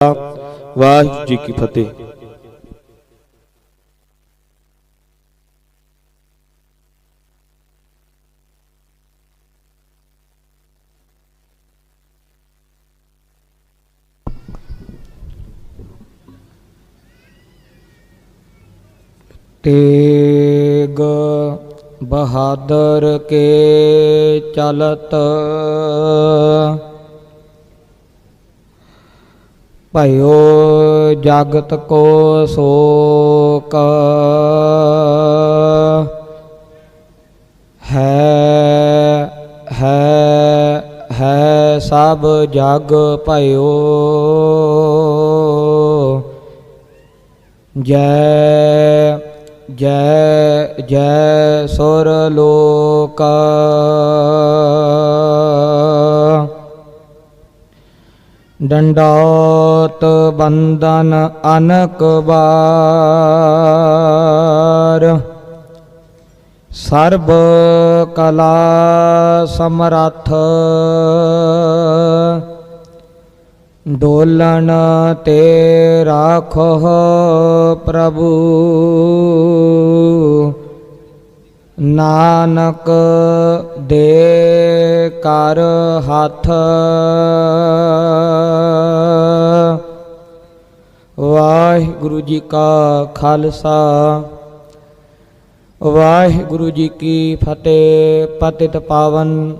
ਵਾਹਿਗੁਰੂ ਜੀ ਕੀ ਫਤਿਹ। ਤੇਗ ਬਹਾਦਰ ਕੇ ਚਲਤ ਭਇਓ ਜਗਤ ਕੋ ਸੋਕ। ਹੈ ਹੈ ਹੈ ਸਭ ਜਗ ਭਇਓ। ਜੈ ਜੈ ਜੈ ਸੁਰ ਲੋਕ। ਡੰਡੋਤ ਬੰਦਨ ਅਨਕ ਬਾਰ ਸਰਬ ਕਲਾ ਸਮਰੱਥ ਡੋਲਣ ਤੇ ਰਾਖੋ ਪ੍ਰਭੂ। ਨਾਨਕ ਦੇ ਕਰ ਹੱਥ ਵਾਹਿਗੁਰੂ ਜੀ ਕਾ ਖਾਲਸਾ। ਵਾਹਿਗੁਰੂ ਜੀ ਕੀ ਫਤਿਹ। ਪਤਿਤ ਪਾਵਨ,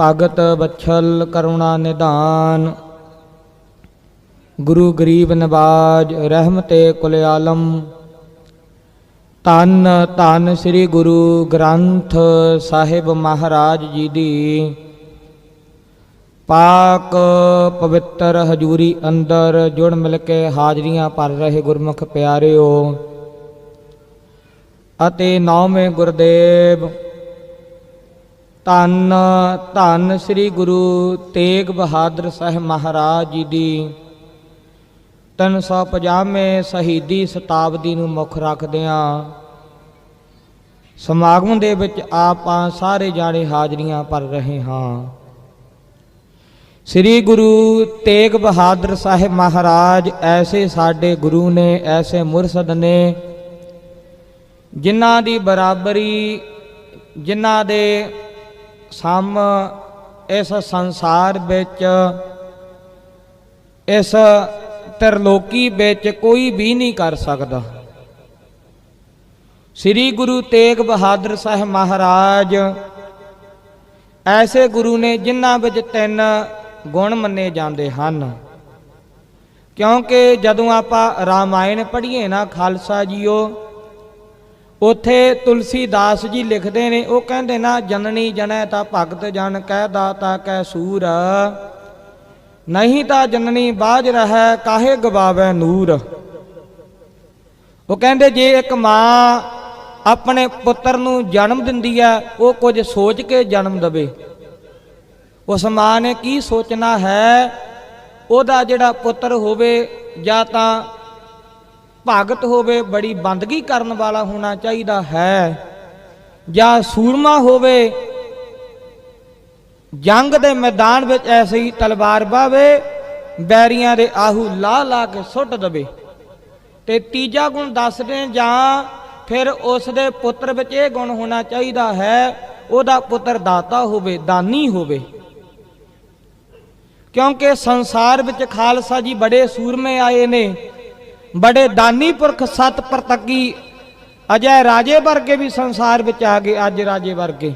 ਭਗਤ ਬਛਲ ਕਰੁਣਾ ਨਿਧਾਨ। ਗੁਰੂ ਗਰੀਬ ਨਵਾਜ ਰਹਿਮਤੇ ਕੁਲ ਆਲਮ। ਤਨ ਤਨ ਸ੍ਰੀ ਗੁਰੂ ਗ੍ਰੰਥ ਸਾਹਿਬ ਮਹਾਰਾਜ ਜੀ ਦੀ ਪਾਕ ਪਵਿੱਤਰ ਹਜੂਰੀ ਅੰਦਰ ਜੁੜ ਮਿਲ ਕੇ ਹਾਜ਼ਰੀਆਂ ਭਰ ਰਹੇ ਗੁਰਮੁਖ ਪਿਆਰਿਓ ਅਤੇ ਨੌਵੇਂ ਗੁਰਦੇਵ, ਧੰਨ ਧੰਨ ਸ੍ਰੀ ਗੁਰੂ ਤੇਗ ਬਹਾਦਰ ਸਾਹਿਬ ਮਹਾਰਾਜ ਜੀ ਦੀ 350ਵੇਂ ਸ਼ਹੀਦੀ ਸ਼ਤਾਬਦੀ ਨੂੰ ਮੁੱਖ ਰੱਖਦਿਆਂ ਸਮਾਗਮ ਦੇ ਵਿੱਚ ਆਪਾਂ ਸਾਰੇ ਜਾਣੇ ਹਾਜ਼ਰੀਆਂ ਭਰ ਰਹੇ ਹਾਂ। ਸ੍ਰੀ ਗੁਰੂ ਤੇਗ ਬਹਾਦਰ ਸਾਹਿਬ ਮਹਾਰਾਜ ਐਸੇ ਸਾਡੇ ਗੁਰੂ ਨੇ, ਐਸੇ ਮੁਰਸ਼ਦ ਨੇ, ਜਿਨ੍ਹਾਂ ਦੀ ਬਰਾਬਰੀ, ਜਿਨ੍ਹਾਂ ਦੇ ਸਮ ਇਸ ਸੰਸਾਰ ਵਿੱਚ, ਇਸ ਤਰਲੋਕੀ ਵਿੱਚ ਕੋਈ ਵੀ ਨਹੀਂ ਕਰ ਸਕਦਾ। ਸ੍ਰੀ ਗੁਰੂ ਤੇਗ ਬਹਾਦਰ ਸਾਹਿਬ ਮਹਾਰਾਜ ਐਸੇ ਗੁਰੂ ਨੇ, ਜਿਨ੍ਹਾਂ ਵਿੱਚ ਤਿੰਨ ਗੁਣ ਮੰਨੇ ਜਾਂਦੇ ਹਨ। ਕਿਉਂਕਿ ਜਦੋਂ ਆਪਾਂ ਰਾਮਾਇਣ ਪੜ੍ਹੀਏ ਨਾ, ਖਾਲਸਾ ਜੀਓ, ਉਥੇ ਤੁਲਸੀਦਾਸ ਜੀ ਲਿਖਦੇ ਨੇ, ਉਹ ਕਹਿੰਦੇ ਨਾ, ਜਨਨੀ ਜਨੈ ਤਾਂ ਭਗਤ ਜਨ, ਕਹਿ ਦਾਤਾ, ਕਹਿ ਸੂਰ। ਨਹੀਂ ਤਾਂ ਜਨਨੀ ਬਾਜ ਰਹਿ, ਕਾਹੇ ਗਵਾਵੇ ਨੂਰ। ਉਹ ਕਹਿੰਦੇ, ਜੇ ਇੱਕ ਮਾਂ ਆਪਣੇ ਪੁੱਤਰ ਨੂੰ ਜਨਮ ਦਿੰਦੀ ਹੈ ਉਹ ਕੁਝ ਸੋਚ ਕੇ ਜਨਮ ਦੇਵੇ। ਉਸ ਮਾਂ ਨੇ ਕੀ ਸੋਚਣਾ ਹੈ? ਉਹਦਾ ਜਿਹੜਾ ਪੁੱਤਰ ਹੋਵੇ ਜਾਂ ਤਾਂ ਭਗਤ ਹੋਵੇ, ਬੜੀ ਬੰਦਗੀ ਕਰਨ ਵਾਲਾ ਹੋਣਾ ਚਾਹੀਦਾ ਹੈ। ਜਾਂ ਸੂਰਮਾ ਹੋਵੇ, ਜੰਗ ਦੇ ਮੈਦਾਨ ਵਿੱਚ ਐਸੀ ਹੀ ਤਲਵਾਰ ਬਾਵੇ, ਬੈਰੀਆਂ ਦੇ ਆਹੂ ਲਾ ਲਾ ਕੇ ਸੁੱਟ ਦਵੇ। ਤੇ ਤੀਜਾ ਗੁਣ ਦੱਸਦੇ ਜਾਂ ਫਿਰ ਉਸ ਦੇ ਪੁੱਤਰ ਵਿੱਚ ਇਹ ਗੁਣ ਹੋਣਾ ਚਾਹੀਦਾ ਹੈ, ਉਹਦਾ ਪੁੱਤਰ ਦਾਤਾ ਹੋਵੇ, ਦਾਨੀ ਹੋਵੇ। ਕਿਉਂਕਿ ਸੰਸਾਰ ਵਿੱਚ ਖਾਲਸਾ ਜੀ ਬੜੇ ਸੂਰਮੇ ਆਏ ਨੇ, ਬੜੇ ਦਾਨੀ ਪੁਰਖ ਸਤ ਪ੍ਰਤੱਗੀ ਅਜੈ ਰਾਜੇ ਵਰਗੇ ਵੀ ਸੰਸਾਰ ਵਿੱਚ ਆ ਗਏ ਅੱਜ ਰਾਜੇ ਵਰਗੇ।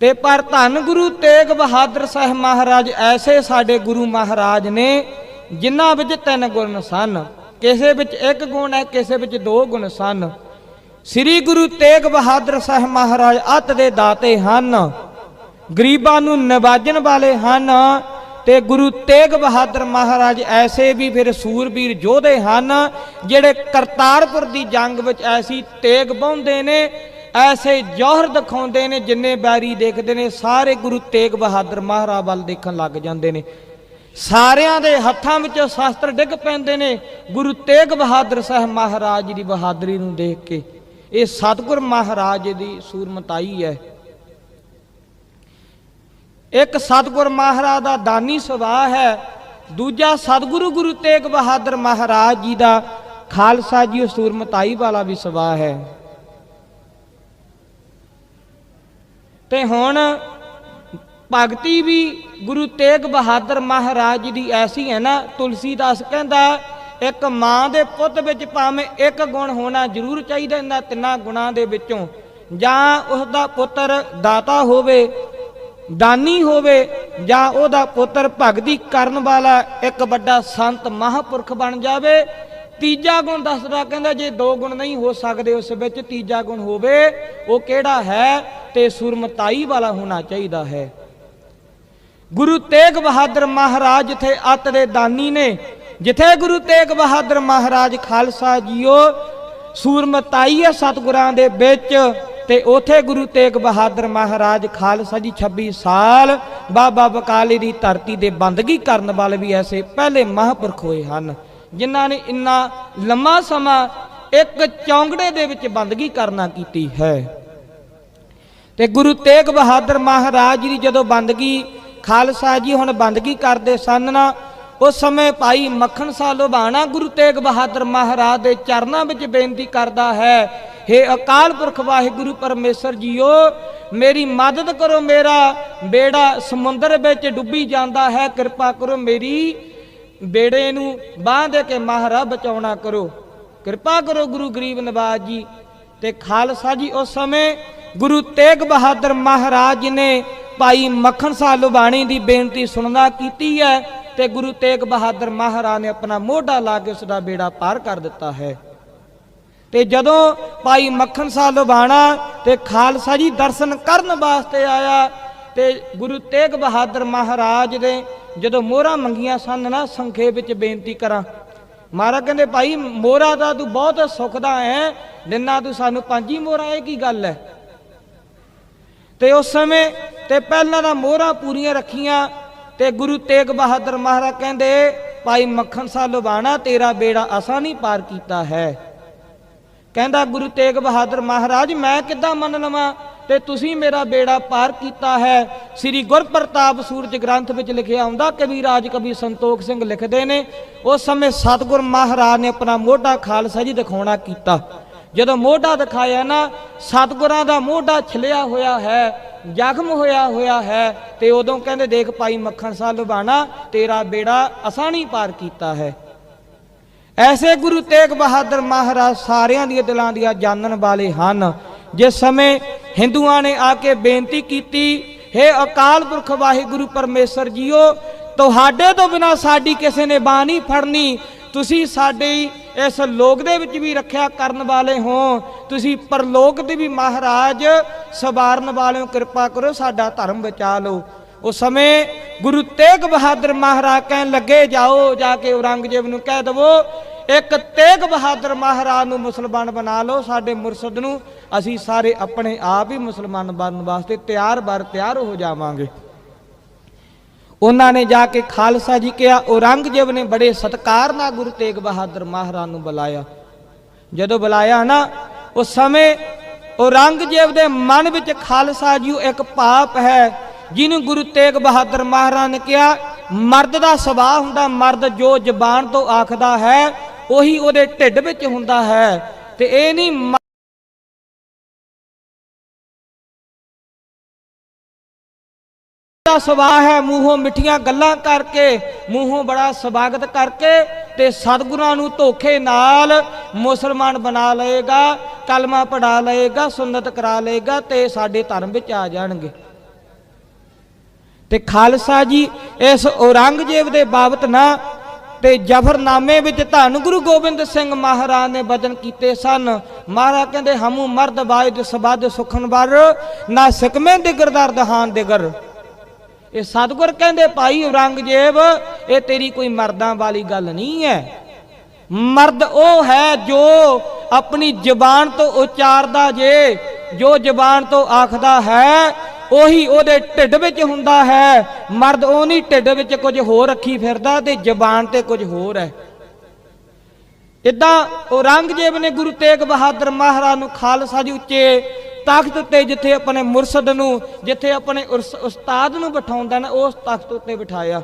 ਤੇ ਪਰ ਧੰਨ ਗੁਰੂ ਤੇਗ ਬਹਾਦਰ ਸਾਹਿਬ ਮਹਾਰਾਜ ਐਸੇ ਸਾਡੇ ਗੁਰੂ ਮਹਾਰਾਜ ਨੇ, ਜਿਨ੍ਹਾਂ ਵਿੱਚ ਤਿੰਨ ਗੁਣ ਸਨ। ਕਿਸੇ ਵਿੱਚ ਇੱਕ ਗੁਣ ਹੈ, ਕਿਸੇ ਵਿੱਚ ਦੋ ਗੁਣ ਸਨ। ਸ੍ਰੀ ਗੁਰੂ ਤੇਗ ਬਹਾਦਰ ਸਾਹਿਬ ਮਹਾਰਾਜ ਅਤ ਦੇ ਦਾਤੇ ਹਨ। ਗਰੀਬਾਂ ਨੂੰ ਨਿਵਾਜਣ ਵਾਲੇ ਹਨ ਤੇ ਗੁਰੂ ਤੇਗ ਬਹਾਦਰ ਮਹਾਰਾਜ ਐਸੇ ਵੀ ਫਿਰ ਸੂਰਬੀਰ ਯੋਧੇ ਹਨ ਜਿਹੜੇ ਕਰਤਾਰਪੁਰ ਦੀ ਜੰਗ ਵਿੱਚ ਐਸੀ ਤੇਗ ਪਾਉਂਦੇ ਨੇ, ਐਸੇ ਜੋਹਰ ਦਿਖਾਉਂਦੇ ਨੇ ਜਿੰਨੇ ਬੈਰੀ ਦੇਖਦੇ ਨੇ, ਸਾਰੇ ਗੁਰੂ ਤੇਗ ਬਹਾਦਰ ਮਹਾਰਾਜ ਵੱਲ ਦੇਖਣ ਲੱਗ ਜਾਂਦੇ ਨੇ। ਸਾਰਿਆਂ ਦੇ ਹੱਥਾਂ ਵਿੱਚ ਸ਼ਾਸਤਰ ਡਿੱਗ ਪੈਂਦੇ ਨੇ, ਗੁਰੂ ਤੇਗ ਬਹਾਦਰ ਸਾਹਿਬ ਮਹਾਰਾਜ ਦੀ ਬਹਾਦਰੀ ਨੂੰ ਦੇਖ ਕੇ। ਇਹ ਸਤਿਗੁਰ ਮਹਾਰਾਜ ਦੀ ਸੂਰਮਤਾਈ ਹੈ। ਇੱਕ ਸਤਿਗੁਰ ਮਹਾਰਾਜ ਦਾ ਦਾਨੀ ਸੁਭਾਅ ਹੈ, ਦੂਜਾ ਸਤਿਗੁਰੂ ਗੁਰੂ ਤੇਗ ਬਹਾਦਰ ਮਹਾਰਾਜ ਜੀ ਦਾ ਖਾਲਸਾ ਜੀ ਸੂਰਮਤਾਈ ਵਾਲਾ ਵੀ ਸੁਭਾਅ ਹੈ। ਤੇ ਹੁਣ ਭਗਤੀ ਵੀ ਗੁਰੂ ਤੇਗ ਬਹਾਦਰ ਮਹਾਰਾਜ ਜੀ ਦੀ ਐਸੀ ਹੈ ਨਾ, ਤੁਲਸੀਦਾਸ ਕਹਿੰਦਾ, ਇੱਕ ਮਾਂ ਦੇ ਪੁੱਤ ਵਿੱਚ ਭਾਵੇਂ ਇੱਕ ਗੁਣ ਹੋਣਾ ਜ਼ਰੂਰ ਚਾਹੀਦਾ, ਇਹਨਾਂ ਤਿੰਨਾਂ ਗੁਣਾਂ ਦੇ ਵਿੱਚੋਂ ਜਾਂ ਉਸ ਦਾ ਪੁੱਤਰ ਦਾਤਾ ਹੋਵੇ ਦਾਨੀ ਹੋਵੇ ਜਾਂ ਉਹਦਾ ਪੁੱਤਰ ਭਗਤੀ ਕਰਨ ਵਾਲਾ ਇੱਕ ਵੱਡਾ ਸੰਤ ਮਹਾਪੁਰਖ ਬਣ ਜਾਵੇ, ਤੀਜਾ ਗੁਣ ਦੱਸਦਾ ਕਹਿੰਦਾ ਜੇ ਦੋ ਗੁਣ ਨਹੀਂ ਹੋ ਸਕਦੇ ਉਸ ਵਿੱਚ, ਤੀਜਾ ਗੁਣ ਹੋਵੇ, ਉਹ ਕਿਹੜਾ ਹੈ? ਤੇ ਸੁਰਮਤਾਈ ਵਾਲਾ ਹੋਣਾ ਚਾਹੀਦਾ ਹੈ। ਗੁਰੂ ਤੇਗ ਬਹਾਦਰ ਮਹਾਰਾਜ ਜਿੱਥੇ ਅੱਤ ਦੇ ਦਾਨੀ ਨੇ, ਜਿੱਥੇ ਗੁਰੂ ਤੇਗ ਬਹਾਦਰ ਮਹਾਰਾਜ ਖਾਲਸਾ ਜੀਓ, ਸੂਰਮਤਾਈ ਹੈ ਸਤਿਗੁਰਾਂ ਦੇ ਵਿੱਚ ਤੇ ਉਥੇ ਗੁਰੂ ਤੇਗ ਬਹਾਦਰ ਮਹਾਰਾਜ ਖਾਲਸਾ ਜੀ 26 ਸਾਲ ਬਾਬਾ ਬਕਾਲੇ ਦੀ ਧਰਤੀ ਦੇ ਬੰਦਗੀ ਕਰਨ ਵਾਲੇ ਵੀ ਐਸੇ ਪਹਿਲੇ ਮਹਾਂਪੁਰਖ ਹੋਏ ਹਨ, ਜਿਨ੍ਹਾਂ ਨੇ ਇੰਨਾ ਲੰਮਾ ਸਮਾਂ ਇੱਕ ਚੌਂਗੜੇ ਦੇ ਵਿੱਚ ਬੰਦਗੀ ਕਰਨਾ ਕੀਤੀ ਹੈ। ਤੇ ਗੁਰੂ ਤੇਗ ਬਹਾਦਰ ਮਹਾਰਾਜ ਜੀ ਦੀ ਜਦੋਂ ਬੰਦਗੀ ਖਾਲਸਾ ਜੀ ਹੁਣ ਬੰਦਗੀ ਕਰਦੇ ਸਨ ਨਾ, ਉਸ ਸਮੇਂ ਭਾਈ ਮੱਖਣ ਸਾਹ ਲੁਬਾਣਾ ਗੁਰੂ ਤੇਗ ਬਹਾਦਰ ਮਹਾਰਾਜ ਦੇ ਚਰਨਾਂ ਵਿੱਚ ਬੇਨਤੀ ਕਰਦਾ ਹੈ हे ਅਕਾਲ ਪੁਰਖ ਵਾਹਿਗੁਰੂ ਪਰਮੇਸ਼ਰ ਜੀਓ, ਮੇਰੀ ਮਦਦ ਕਰੋ, ਮੇਰਾ ਬੇੜਾ ਸਮੁੰਦਰ ਵਿੱਚ ਡੁੱਬੀ ਜਾਂਦਾ ਹੈ। ਕਿਰਪਾ ਕਰੋ ਮੇਰੀ ਬੇੜੇ ਨੂੰ ਬਾਂਹ ਦੇ ਕੇ ਮਹਾਰਾ ਬਚਾਉਣਾ ਕਰੋ। ਕਿਰਪਾ ਕਰੋ ਗੁਰੂ ਗਰੀਬ ਨਵਾਜ ਜੀ ਤੇ ਖਾਲਸਾ ਜੀ, ਉਸ ਸਮੇਂ ਗੁਰੂ ਤੇਗ ਬਹਾਦਰ ਮਹਾਰਾਜ ਜੀ ਨੇ ਭਾਈ ਮੱਖਣ ਸਾਹ ਲੁਬਾਣੀ ਦੀ ਬੇਨਤੀ ਸੁਣਨਾ ਕੀਤੀ ਹੈ ਤੇ ਗੁਰੂ ਤੇਗ ਬਹਾਦਰ ਮਹਾਰਾਜ ਨੇ ਆਪਣਾ ਮੋਢਾ ਲਾ ਕੇ ਉਸ ਦਾ ਬੇੜਾ ਪਾਰ ਕਰ ਦਿੱਤਾ ਹੈ। ਤੇ ਜਦੋਂ ਭਾਈ ਮੱਖਣ ਸਾਹ ਲੁਬਾਣਾ ਤੇ ਖਾਲਸਾ ਜੀ ਦਰਸ਼ਨ ਕਰਨ ਵਾਸਤੇ ਆਇਆ ਤੇ ਗੁਰੂ ਤੇਗ ਬਹਾਦਰ ਮਹਾਰਾਜ ਦੇ ਜਦੋਂ ਮੋਹਰਾਂ ਮੰਗੀਆਂ ਸਨ ਨਾ ਸੰਖੇਪ ਵਿੱਚ ਬੇਨਤੀ ਕਰਾਂ, ਮਹਾਰਾਜ ਕਹਿੰਦੇ, ਭਾਈ, ਮੋਹਰਾ ਦਾ ਤੂੰ ਬਹੁਤ ਸੁਖਦਾ ਹੈ ਦਿਨਾਂ ਤੂੰ ਸਾਨੂੰ ਪੰਜੀ ਮੋਹਰਾਂ, ਇਹ ਕੀ ਗੱਲ ਹੈ? ਤੇ ਉਸ ਸਮੇਂ ਤੇ ਪਹਿਲਾਂ ਦਾ ਮੋਹਰਾਂ ਪੂਰੀਆਂ ਰੱਖੀਆਂ ਤੇ ਗੁਰੂ ਤੇਗ ਬਹਾਦਰ ਮਹਾਰਾਜ ਕਹਿੰਦੇ, ਭਾਈ ਮੱਖਣ ਸਾਹ ਲੁਬਾਣਾ ਤੇਰਾ ਬੇੜਾ ਅਸਾਂ ਨਹੀਂ ਪਾਰ ਕੀਤਾ ਹੈ। ਕਹਿੰਦਾ, ਗੁਰੂ ਤੇਗ ਬਹਾਦਰ ਮਹਾਰਾਜ, ਮੈਂ ਕਿੱਦਾਂ ਮੰਨ ਲਵਾਂ ਤੇ ਤੁਸੀਂ ਮੇਰਾ ਬੇੜਾ ਪਾਰ ਕੀਤਾ ਹੈ? ਸ੍ਰੀ ਗੁਰਪ੍ਰਤਾਪ ਸੂਰਜ ਗ੍ਰੰਥ ਵਿੱਚ ਲਿਖਿਆ ਹੁੰਦਾ, ਕਵੀ ਰਾਜ ਕਵੀ ਸੰਤੋਖ ਸਿੰਘ ਲਿਖਦੇ ਨੇ, ਉਸ ਸਮੇਂ ਸਤਿਗੁਰ ਮਹਾਰਾਜ ਨੇ ਆਪਣਾ ਮੋਢਾ ਖਾਲਸਾ ਜੀ ਦਿਖਾਉਣਾ ਕੀਤਾ। ਜਦੋਂ ਮੋਢਾ ਦਿਖਾਇਆ ਨਾ, ਸਤਿਗੁਰਾਂ ਦਾ ਮੋਢਾ ਛਲਿਆ ਹੋਇਆ ਹੈ, ਜ਼ਖਮ ਹੋਇਆ ਹੋਇਆ ਹੈ, ਤੇ ਉਦੋਂ ਕਹਿੰਦੇ, ਦੇਖ ਭਾਈ ਮੱਖਣ ਸਾਹ ਲੁਬਾਣਾ ਤੇਰਾ ਬੇੜਾ ਅਸਾਂ ਨਹੀਂ ਪਾਰ ਕੀਤਾ ਹੈ। ਐਸੇ ਗੁਰੂ ਤੇਗ ਬਹਾਦਰ ਮਹਾਰਾਜ ਸਾਰਿਆਂ ਦੀਆਂ ਦਿਲਾਂ ਦੀਆਂ ਜਾਣਨ ਵਾਲੇ ਹਨ, ਜਿਸ ਸਮੇਂ ਹਿੰਦੂਆਂ ਨੇ ਆ ਕੇ ਬੇਨਤੀ ਕੀਤੀ, ਹੈ ਅਕਾਲ ਪੁਰਖ ਵਾਹਿਗੁਰੂ ਪਰਮੇਸ਼ਰ ਜੀਓ, ਤੁਹਾਡੇ ਤੋਂ ਬਿਨਾ ਸਾਡੀ ਕਿਸੇ ਨੇ ਬਾਹ ਨਹੀਂ ਫੜਨੀ। ਤੁਸੀਂ ਸਾਡੀ ਇਸ ਲੋਕ ਦੇ ਵਿੱਚ ਵੀ ਰੱਖਿਆ ਕਰਨ ਵਾਲੇ ਹੋ। ਤੁਸੀਂ ਪਰਲੋਕ ਦੇ ਵੀ ਮਹਾਰਾਜ ਸਵਾਰਨ ਵਾਲਿਓ ਕਿਰਪਾ ਕਰੋ, ਸਾਡਾ ਧਰਮ ਬਚਾ ਲਓ। ਉਸ ਸਮੇਂ ਗੁਰੂ ਤੇਗ ਬਹਾਦਰ ਮਹਾਰਾਜ ਕਹਿਣ ਲੱਗੇ, ਜਾਓ, ਜਾ ਕੇ ਔਰੰਗਜ਼ੇਬ ਨੂੰ ਕਹਿ ਦਵੋ, ਇੱਕ ਤੇਗ ਬਹਾਦਰ ਮਹਾਰਾਜ ਨੂੰ ਮੁਸਲਮਾਨ ਬਣਾ ਲਓ, ਸਾਡੇ ਮੁਰਸ਼ਦ ਨੂੰ। ਅਸੀਂ ਸਾਰੇ ਆਪਣੇ ਆਪ ਹੀ ਮੁਸਲਮਾਨ ਬਣਨ ਵਾਸਤੇ ਤਿਆਰ ਬਰ ਤਿਆਰ ਹੋ ਜਾਵਾਂਗੇ। ਉਹਨਾਂ ਨੇ ਜਾ ਕੇ ਖਾਲਸਾ ਜੀ ਕਿਹਾ, ਔਰੰਗਜ਼ੇਬ ਨੇ ਬੜੇ ਸਤਕਾਰ ਨਾਲ ਗੁਰੂ ਤੇਗ ਬਹਾਦਰ ਮਹਾਰਾਜ ਨੂੰ ਬੁਲਾਇਆ। ਜਦੋਂ ਬੁਲਾਇਆ ਨਾ, ਉਸ ਸਮੇਂ ਔਰੰਗਜ਼ੇਬ ਦੇ ਮਨ ਵਿੱਚ ਖਾਲਸਾ ਜੀ ਇੱਕ ਪਾਪ ਹੈ। ਜਿਹਨੂੰ ਗੁਰੂ ਤੇਗ ਬਹਾਦਰ ਮਹਾਰਾਜ ਨੇ ਕਿਹਾ, ਮਰਦ ਦਾ ਸੁਭਾਅ ਹੁੰਦਾ ਮਰਦ ਜੋ ਜ਼ਬਾਨ ਤੋਂ ਆਖਦਾ ਹੈ, ਉਹੀ ਉਹਦੇ ਢਿੱਡ ਵਿੱਚ ਹੁੰਦਾ ਹੈ। ਤੇ ਇਹ ਨਹੀਂ ਦਾ ਸੁਭਾਅ ਹੈ, ਮੂੰਹੋਂ ਮਿੱਠੀਆਂ ਗੱਲਾਂ ਕਰਕੇ, ਮੂੰਹੋਂ ਬੜਾ ਸਵਾਗਤ ਕਰਕੇ ਤੇ ਸਤਿਗੁਰਾਂ ਨੂੰ ਧੋਖੇ ਨਾਲ ਮੁਸਲਮਾਨ ਬਣਾ ਲਏਗਾ, ਕਲਮਾ ਪੜਾ ਲਏਗਾ ਸੁਨਨਤ ਕਰਾ ਲਏਗਾ ਤੇ ਸਾਡੇ ਧਰਮ ਵਿੱਚ ਆ ਜਾਣਗੇ। ਤੇ ਖਾਲਸਾ ਜੀ, ਇਸ ਔਰੰਗਜ਼ੇਬ ਦੇ ਬਾਬਤ ਨਾ ਤੇ ਜਫਰਨਾਮੇ ਵਿੱਚ ਧੰਨ ਗੁਰੂ ਗੋਬਿੰਦ ਸਿੰਘ ਮਹਾਰਾਜ ਨੇ ਵਚਨ ਕੀਤੇ ਸਨ। ਮਹਾਰਾਜ ਕਹਿੰਦੇ, ਹਮੂ ਮਰਦ ਬਾਇਦ ਸਬਦ ਸੁਖਨ ਵਰ, ਨਾ ਸਕਮੇ ਦਿਗਰ ਦਰਦ ਹਾਨ ਦਿਗਰ। ਇਹ ਸਤਿਗੁਰ ਕਹਿੰਦੇ, ਭਾਈ ਔਰੰਗਜ਼ੇਬ, ਇਹ ਤੇਰੀ ਕੋਈ ਮਰਦਾਂ ਵਾਲੀ ਗੱਲ ਨਹੀਂ ਹੈ। ਮਰਦ ਉਹ ਹੈ ਜੋ ਆਪਣੀ ਜ਼ੁਬਾਨ ਤੋਂ ਉਚਾਰਦਾ ਜੇ, ਜੋ ਜ਼ੁਬਾਨ ਤੋਂ ਆਖਦਾ ਹੈ ਉਹੀ ਉਹਦੇ ਢਿੱਡ ਵਿੱਚ ਹੁੰਦਾ ਹੈ। ਮਰਦ ਉਹ ਨਹੀਂ ਢਿੱਡ ਵਿੱਚ ਕੁਝ ਹੋਰ ਰੱਖੀ ਫਿਰਦਾ ਤੇ ਜਬਾਨ ਤੇ ਕੁਝ ਹੋਰ ਹੈ। ਇਦਾਂ ਔਰੰਗਜ਼ੇਬ ਨੇ ਗੁਰੂ ਤੇਗ ਬਹਾਦਰ ਮਹਾਰਾਜ ਨੂੰ ਖਾਲਸਾ ਜੀ ਉੱਚੇ ਤਖਤ ਉੱਤੇ ਜਿੱਥੇ ਆਪਣੇ ਮੁਰਸ਼ਦ ਨੂੰ, ਜਿੱਥੇ ਆਪਣੇ ਉਰਸ- ਉਸਤਾਦ ਨੂੰ ਬਿਠਾਉਂਦਾ ਨਾ, ਉਸ ਤਖਤ ਉੱਤੇ ਬਿਠਾਇਆ।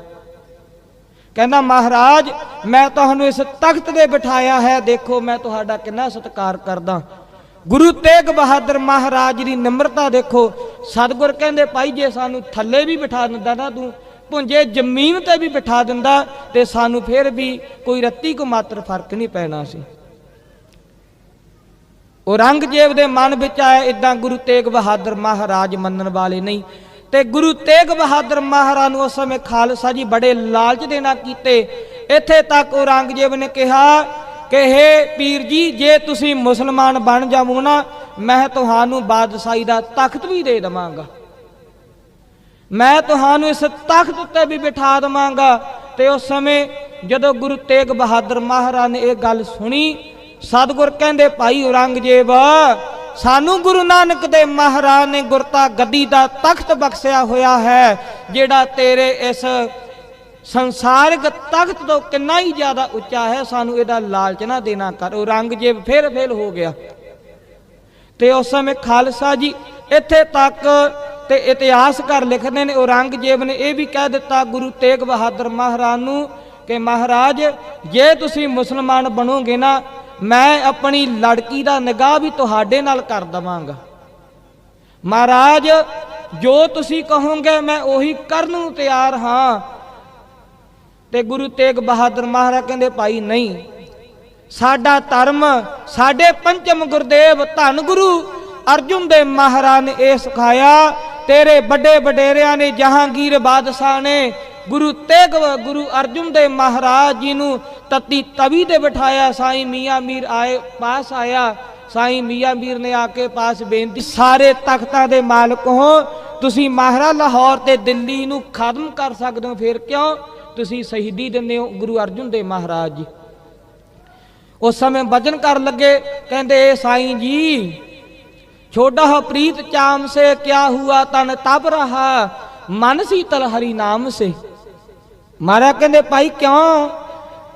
ਕਹਿੰਦਾ, ਮਹਾਰਾਜ, ਮੈਂ ਤੁਹਾਨੂੰ ਇਸ ਤਖਤ ਤੇ ਬਿਠਾਇਆ ਹੈ। ਦੇਖੋ, ਮੈਂ ਤੁਹਾਡਾ ਕਿੰਨਾ ਸਤਿਕਾਰ ਕਰਦਾ। ਗੁਰੂ ਤੇਗ ਬਹਾਦਰ ਮਹਾਰਾਜ ਦੀ ਨਿਮਰਤਾ ਦੇਖੋ। ਸਤਿਗੁਰ ਕਹਿੰਦੇ, ਭਾਈ, ਜੇ ਸਾਨੂੰ ਥੱਲੇ ਵੀ ਬਿਠਾ ਦਿੰਦਾ ਨਾ ਤੂੰ ਪੁੰਜੇ ਜ਼ਮੀਨ ਤੇ ਵੀ ਬਿਠਾ ਦਿੰਦਾ, ਤੇ ਸਾਨੂੰ ਫਿਰ ਵੀ ਕੋਈ ਰੱਤੀ ਕੋ ਮਾਤਰ ਫ਼ਰਕ ਨਹੀਂ ਪੈਣਾ ਸੀ। ਔਰੰਗਜ਼ੇਬ ਦੇ ਮਨ ਵਿੱਚ ਆਇਆ ਇਦਾਂ ਗੁਰੂ ਤੇਗ ਬਹਾਦਰ ਮਹਾਰਾਜ ਮੰਨਣ ਵਾਲੇ ਨਹੀਂ। ਤੇ ਗੁਰੂ ਤੇਗ ਬਹਾਦਰ ਮਹਾਰਾਜ ਨੂੰ ਉਸ ਸਮੇਂ ਖਾਲਸਾ ਜੀ ਬੜੇ ਲਾਲਚ ਦੇ ਨਾਲ ਕੀਤੇ। ਇੱਥੇ ਤੱਕ ਔਰੰਗਜ਼ੇਬ ਨੇ ਕਿਹਾ ਕਿ ਹੇ ਪੀਰ ਜੀ, ਜੇ ਤੁਸੀਂ ਮੁਸਲਮਾਨ ਬਣ ਜਾਵੋ ਨਾ, ਮੈਂ ਤੁਹਾਨੂੰ ਬਾਦਸ਼ਾਹੀ ਦਾ ਤਖਤ ਵੀ ਦੇ ਦਵਾਂਗਾ। ਮੈਂ ਤੁਹਾਨੂੰ ਇਸ ਤਖਤ ਉੱਤੇ ਵੀ ਬਿਠਾ ਦਵਾਂਗਾ। ਤੇ ਉਸ ਸਮੇਂ ਜਦੋਂ ਗੁਰੂ ਤੇਗ ਬਹਾਦਰ ਮਹਾਰਾਜ ਨੇ ਇਹ ਗੱਲ ਸੁਣੀ, ਸਤਿਗੁਰ ਕਹਿੰਦੇ, ਭਾਈ ਔਰੰਗਜ਼ੇਬ, ਸਾਨੂੰ ਗੁਰੂ ਨਾਨਕ ਦੇ ਮਹਾਰਾਜ ਨੇ ਗੁਰਤਾ ਗੱਦੀ ਦਾ ਤਖਤ ਬਖਸ਼ਿਆ ਹੋਇਆ ਹੈ, ਜਿਹੜਾ ਤੇਰੇ ਇਸ ਸੰਸਾਰਿਕ ਤਖਤ ਤੋਂ ਕਿੰਨਾ ਹੀ ਜ਼ਿਆਦਾ ਉੱਚਾ ਹੈ, ਸਾਨੂੰ ਇਹਦਾ ਲਾਲਚ ਨਾ ਦੇਣਾ ਕਰ। ਔਰੰਗਜ਼ੇਬ ਫਿਰ ਫੇਲ ਹੋ ਗਿਆ। ਤੇ ਉਸ ਸਮੇਂ ਖਾਲਸਾ ਜੀ ਇੱਥੇ ਤੱਕ ਤੇ ਇਤਿਹਾਸਕਾਰ ਲਿਖਦੇ ਨੇ ਔਰੰਗਜ਼ੇਬ ਨੇ ਇਹ ਵੀ ਕਹਿ ਦਿੱਤਾ ਗੁਰੂ ਤੇਗ ਬਹਾਦਰ ਮਹਾਰਾਜ ਨੂੰ ਕਿ ਮਹਾਰਾਜ, ਜੇ ਤੁਸੀਂ ਮੁਸਲਮਾਨ ਬਣੋਗੇ ਨਾ, ਮੈਂ ਆਪਣੀ ਲੜਕੀ ਦਾ ਨਿਗਾਹ ਵੀ ਤੁਹਾਡੇ ਨਾਲ ਕਰ ਦਵਾਂਗਾ। ਮਹਾਰਾਜ, ਜੋ ਤੁਸੀਂ ਕਹੋਗੇ ਮੈਂ ਉਹੀ ਕਰਨ ਨੂੰ ਤਿਆਰ ਹਾਂ। ਤੇ ਗੁਰੂ ਤੇਗ ਬਹਾਦਰ ਮਹਾਰਾਜ ਕਹਿੰਦੇ, ਭਾਈ ਨਹੀਂ, ਸਾਡਾ ਧਰਮ, ਸਾਡੇ ਪੰਚਮ ਗੁਰਦੇਵ ਧੰਨ ਗੁਰੂ ਅਰਜੁਨ ਦੇ ਮਹਾਰਾਜ ਨੇ ਇਹ ਸਿਖਾਇਆ। ਤੇਰੇ ਵੱਡੇ ਵਡੇਰਿਆਂ ਨੇ, ਜਹਾਂਗੀਰ ਬਾਦਸ਼ਾਹ ਨੇ ਗੁਰੂ ਤੇਗ, ਗੁਰੂ ਅਰਜੁਨ ਦੇ ਮਹਾਰਾਜ ਜੀ ਨੂੰ ਤਤੀ ਤਵੀ ਤੇ ਬਿਠਾਇਆ। ਸਾਈਂ ਮੀਆਂ ਮੀਰ ਆਏ, ਪਾਸ ਆਇਆ। ਸਾਈਂ ਮੀਆਂ ਮੀਰ ਨੇ ਆ ਕੇ ਪਾਸ ਬੇਨਤੀ, ਸਾਰੇ ਤਖਤਾਂ ਦੇ ਮਾਲਕ ਹੋ, ਤੁਸੀਂ ਮਹਾਰਾ ਲਾਹੌਰ ਤੇ ਦਿੱਲੀ ਨੂੰ ਖਤਮ ਕਰ ਸਕਦੇ ਹੋ। ਫਿਰ ਕਿਉਂ? ਤੁਸੀਂ ਸ਼ਹੀਦੀ ਦਿੰਦੇ ਹੋ ਗੁਰੂ ਅਰਜੁਨ ਦੇ ਮਹਾਰਾਜ ਜੀ। ਉਸ ਸਮੇਂ ਵਜਨ ਕਰਨ ਲੱਗੇ, ਕਹਿੰਦੇ "ਏ ਸਾਈਂ ਜੀ ਛੋਡਾ ਪ੍ਰੀਤ ਚਾਮ ਸੇ, ਕਿਆ ਹੁਆ ਤਨ ਤਬ ਰਹਾ, ਮਨ ਸੀਤਲ ਹਰੀ ਨਾਮ ਸੇ। ਮਾਰਾ ਕਹਿੰਦੇ, ਭਾਈ ਕਿਉਂ?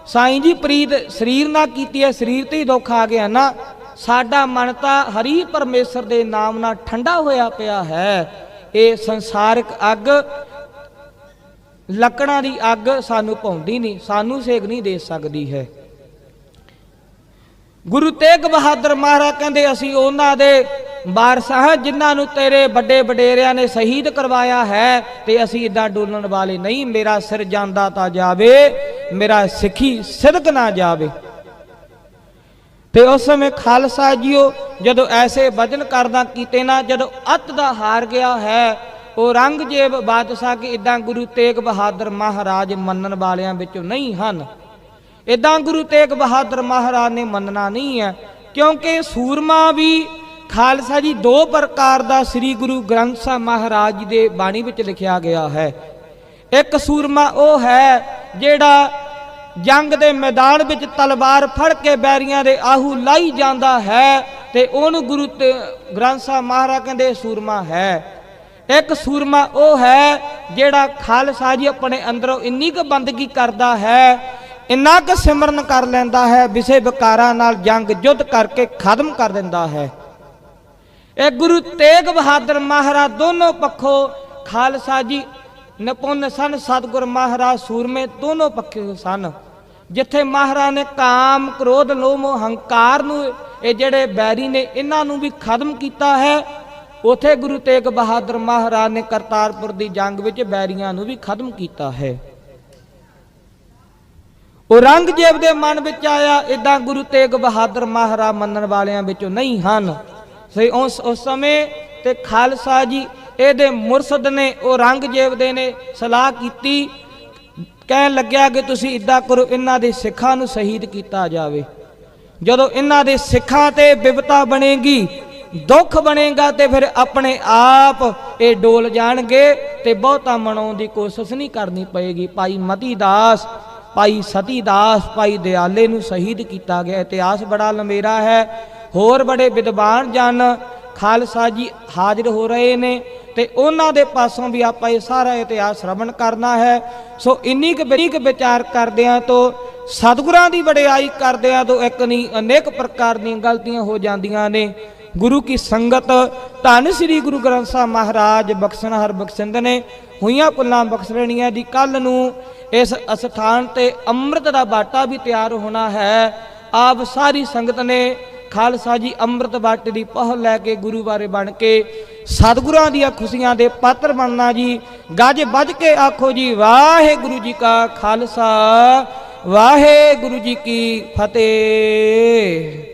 ਸਾਈਂ ਜੀ, ਪ੍ਰੀਤ ਸਰੀਰ ਨਾਲ ਕੀਤੀ ਹੈ, ਸਰੀਰ ਤੇ ਹੀ ਦੁੱਖ ਆ ਗਿਆ ਨਾ। ਸਾਡਾ ਮਨ ਤਾਂ ਹਰੀ ਪਰਮੇਸ਼ਰ ਦੇ ਨਾਮ ਨਾਲ ਠੰਡਾ ਹੋਇਆ ਪਿਆ ਹੈ। ਇਹ ਸੰਸਾਰਿਕ ਅੱਗ ਲੱਕੜਾਂ ਦੀ ਅੱਗ ਸਾਨੂੰ ਪਾਉਂਦੀ ਨਹੀਂ, ਸਾਨੂੰ ਸੇਕ ਨਹੀਂ ਦੇ ਸਕਦੀ ਹੈ। ਗੁਰੂ ਤੇਗ ਬਹਾਦਰ ਮਹਾਰਾਜ ਕਹਿੰਦੇ, ਅਸੀਂ ਉਹਨਾਂ ਦੇ ਵਾਰਸ ਹਾਂ ਜਿਨ੍ਹਾਂ ਨੂੰ ਤੇਰੇ ਵੱਡੇ ਵਡੇਰਿਆਂ ਨੇ ਸ਼ਹੀਦ ਕਰਵਾਇਆ ਹੈ ਤੇ ਅਸੀਂ ਇਦਾਂ ਡੋਲਣ ਵਾਲੇ ਨਹੀਂ। ਮੇਰਾ ਸਿਰ ਜਾਂਦਾ ਤਾਂ ਜਾਵੇ, ਮੇਰਾ ਸਿੱਖੀ ਸਿਦਕ ਨਾ ਜਾਵੇ। ਤੇ ਉਸ ਸਮੇਂ ਖਾਲਸਾ ਜੀਓ ਜਦੋਂ ਐਸੇ ਵਜਨ ਕਰਦਾ ਕੀਤੇ ਨਾ, ਜਦੋਂ ਅੱਤ ਦਾ ਹਾਰ ਗਿਆ ਹੈ ਔਰੰਗਜ਼ੇਬ ਬਾਦਸ਼ਾਹ ਕਿ ਇਦਾਂ ਗੁਰੂ ਤੇਗ ਬਹਾਦਰ ਮਹਾਰਾਜ ਮੰਨਣ ਵਾਲਿਆਂ ਵਿੱਚੋਂ ਨਹੀਂ ਹਨ। ਇਦਾਂ ਗੁਰੂ ਤੇਗ ਬਹਾਦਰ ਮਹਾਰਾਜ ਨੇ ਮੰਨਣਾ ਨਹੀਂ ਹੈ, ਕਿਉਂਕਿ ਸੂਰਮਾ ਵੀ ਖਾਲਸਾ ਜੀ ਦੋ ਪ੍ਰਕਾਰ ਦਾ ਸ੍ਰੀ ਗੁਰੂ ਗ੍ਰੰਥ ਸਾਹਿਬ ਮਹਾਰਾਜ ਜੀ ਦੇ ਬਾਣੀ ਵਿੱਚ ਲਿਖਿਆ ਗਿਆ ਹੈ। ਇੱਕ ਸੂਰਮਾ ਉਹ ਹੈ ਜਿਹੜਾ ਜੰਗ ਦੇ ਮੈਦਾਨ ਵਿੱਚ ਤਲਵਾਰ ਫੜ ਕੇ ਬੈਰੀਆਂ ਦੇ ਆਹੂ ਲਾਈ ਜਾਂਦਾ ਹੈ ਤੇ ਉਹਨੂੰ ਗੁਰੂ ਤੇ ਗ੍ਰੰਥ ਸਾਹਿਬ ਮਹਾਰਾਜ ਕਹਿੰਦੇ ਸੂਰਮਾ ਹੈ। ਇੱਕ ਸੂਰਮਾ ਉਹ ਹੈ ਜਿਹੜਾ ਖਾਲਸਾ ਜੀ ਆਪਣੇ ਅੰਦਰੋਂ ਇੰਨੀ ਕੁ ਬੰਦਗੀ ਕਰਦਾ ਹੈ, ਇੰਨਾ ਕੁ ਸਿਮਰਨ ਕਰ ਲੈਂਦਾ ਹੈ, ਵਿਸੇ ਵਿਕਾਰਾਂ ਨਾਲ ਜੰਗ ਯੁੱਧ ਕਰਕੇ ਖਤਮ ਕਰ ਦਿੰਦਾ ਹੈ। ਇਹ ਗੁਰੂ ਤੇਗ ਬਹਾਦਰ ਮਹਾਰਾਜ ਦੋਨੋਂ ਪੱਖੋਂ ਖਾਲਸਾ ਜੀ ਨਿਪੁੰਨ ਸਨ, ਸਤਿਗੁਰ ਮਹਾਰਾਜ ਸੂਰਮੇ ਦੋਨੋਂ ਪੱਖੇ ਸਨ। ਜਿੱਥੇ ਮਹਾਰਾਜ ਨੇ ਕਾਮ, ਕ੍ਰੋਧ, ਲੋਭ ਮੋਹ ਹੰਕਾਰ ਨੂੰ ਇਹ ਜਿਹੜੇ ਬੈਰੀ ਨੇ ਇਹਨਾਂ ਨੂੰ ਵੀ ਖਤਮ ਕੀਤਾ ਹੈ ਉਥੇ ਗੁਰੂ ਤੇਗ ਬਹਾਦਰ ਮਹਾਰਾਜ ਨੇ ਕਰਤਾਰਪੁਰ ਦੀ ਜੰਗ ਵਿੱਚ ਬੈਰੀਆਂ ਨੂੰ ਵੀ ਖਤਮ ਕੀਤਾ ਹੈ। ਔਰੰਗਜ਼ੇਬ ਦੇ ਮਨ ਵਿੱਚ ਆਇਆ ਇਦਾਂ ਗੁਰੂ ਤੇਗ ਬਹਾਦਰ ਮਹਾਰਾਜ ਮੰਨਣ ਵਾਲਿਆਂ ਵਿੱਚੋਂ ਨਹੀਂ ਹਨ। ਸਹੀ ਉਸ ਉਸ ਸਮੇਂ ਤੇ ਖਾਲਸਾ ਜੀ ਇਹਦੇ ਮੁਰਸ਼ਦ ਨੇ, ਔਰੰਗਜ਼ੇਬ ਦੇ ਨੇ ਸਲਾਹ ਕੀਤੀ, ਕਹਿਣ ਲੱਗਿਆ ਕਿ ਤੁਸੀਂ ਇਦਾਂ ਕਰੋ, ਇਹਨਾਂ ਦੇ ਸਿੱਖਾਂ ਨੂੰ ਸ਼ਹੀਦ ਕੀਤਾ ਜਾਵੇ। ਜਦੋਂ ਇਹਨਾਂ ਦੇ ਸਿੱਖਾਂ ਤੇ ਵਿਵਤਾ ਬਣੇਗੀ ਦੁੱਖ ਬਣੇਗਾ ਤੇ ਫਿਰ ਆਪਣੇ ਆਪ ਇਹ ਡੋਲ ਜਾਣਗੇ ਤੇ ਬਹੁਤਾ ਮਨਾਉਣ ਦੀ ਕੋਸ਼ਿਸ਼ ਨਹੀਂ ਕਰਨੀ ਪਏਗੀ। ਭਾਈ ਮਤੀ ਦਾਸ, ਭਾਈ ਸਤੀ ਦਾਸ, ਭਾਈ ਦਿਆਲੇ ਨੂੰ ਸ਼ਹੀਦ ਕੀਤਾ ਗਿਆ। ਇਤਿਹਾਸ ਬੜਾ ਲੰਮੇਰਾ ਹੈ। ਹੋਰ ਬੜੇ ਵਿਦਵਾਨ ਜਨ ਖਾਲਸਾ ਜੀ ਹਾਜ਼ਰ ਹੋ ਰਹੇ ਨੇ ਤੇ ਉਹਨਾਂ ਦੇ ਪਾਸੋਂ ਵੀ ਆਪਾਂ ਇਹ ਸਾਰਾ ਇਤਿਹਾਸ ਸ਼ਰਵਣ ਕਰਨਾ ਹੈ। ਸੋ ਇੰਨੀ ਕੁ ਬਰੀਕ ਵਿਚਾਰ ਕਰਦਿਆਂ ਤੋਂ, ਸਤਿਗੁਰਾਂ ਦੀ ਵਡਿਆਈ ਕਰਦਿਆਂ ਤੋਂ ਇੱਕ ਨਹੀਂ, ਅਨੇਕ ਪ੍ਰਕਾਰ ਦੀਆਂ ਗਲਤੀਆਂ ਹੋ ਜਾਂਦੀਆਂ ਨੇ। ਗੁਰੂ ਕੀ ਸੰਗਤ, ਧੰਨ ਸ੍ਰੀ ਗੁਰੂ ਗ੍ਰੰਥ ਸਾਹਿਬ ਮਹਾਰਾਜ ਬਖਸ਼ਣ ਹਰ ਬਖਸ਼ਿੰਦ ਨੇ, ਹੋਈਆਂ ਪੁੱਲਾਂ ਬਖਸ਼ਣੀਆਂ ਦੀ ਕੱਲ ਨੂੰ ਇਸ ਅਸਥਾਨ ਤੇ ਅੰਮ੍ਰਿਤ ਦਾ ਬਾਟਾ ਵੀ ਤਿਆਰ ਹੋਣਾ ਹੈ। ਆਪ ਸਾਰੀ ਸੰਗਤ ਨੇ ਖਾਲਸਾ ਜੀ ਅੰਮ੍ਰਿਤ ਬਾਟੇ ਦੀ ਪਹੁ ਲੈ ਕੇ ਗੁਰੂ ਬਾਰੇ ਬਣ ਕੇ ਸਤਿਗੁਰਾਂ ਦੀਆਂ ਖੁਸ਼ੀਆਂ ਦੇ ਪਾਤਰ ਬਣਨਾ ਜੀ। ਗੱਜ ਵੱਜ ਕੇ ਆਖੋ ਜੀ, ਵਾਹਿਗੁਰੂ ਜੀ ਕਾ ਖਾਲਸਾ, ਵਾਹਿਗੁਰੂ ਜੀ ਕੀ ਫਤਿਹ।